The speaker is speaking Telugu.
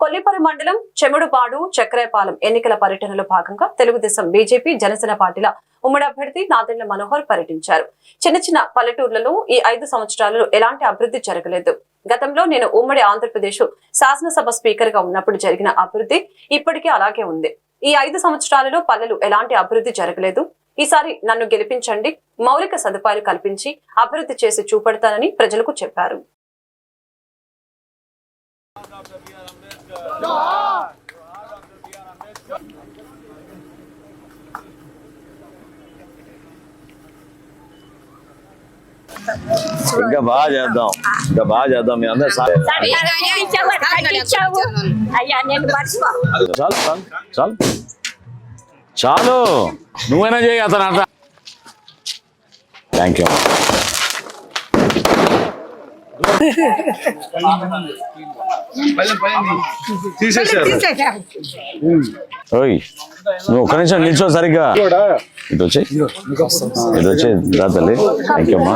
కొల్లిపరి మండలం చెముడుపాడు చక్రేపాలెం ఎన్నికల పర్యటనలో భాగంగా తెలుగుదేశం బీజేపీ జనసేన పార్టీల ఉమ్మడి అభ్యర్థి నాదెండ్ల మనోహర్ పర్యటించారు. చిన్న చిన్న పల్లెటూర్లలో ఈ ఐదు సంవత్సరాలలో ఎలాంటి అభివృద్ధి జరగలేదు. గతంలో నేను ఉమ్మడి ఆంధ్రప్రదేశ్ శాసనసభ స్పీకర్గా ఉన్నప్పుడు జరిగిన అభివృద్ధి ఇప్పటికీ అలాగే ఉంది. ఈ ఐదు సంవత్సరాలలో పల్లెలు ఎలాంటి అభివృద్ధి జరగలేదు. ఈసారి నన్ను గెలిపించండి మౌలిక సదుపాయాలు కల్పించి అభివృద్ధి చేసి చూపెడతానని ప్రజలకు చెప్పారు. ఇంకా బాగా చేద్దాం ఇంకా బాగా చేద్దాం మీ అందరూ సా- కట్టించావు, కట్టించావు. అయ్యా నేను మర్చిపో చాలు చాలు చాలు చాలు నువ్వైనా చేయి అతను అంట థ్యాంక్ యూ ఓయ్ నువ్వు ఒక్క నిమిషం నిల్చో సరిగ్గా. ఇటు వచ్చి ఇటు వచ్చి రా తల్లి. థ్యాంక్ యూ అమ్మా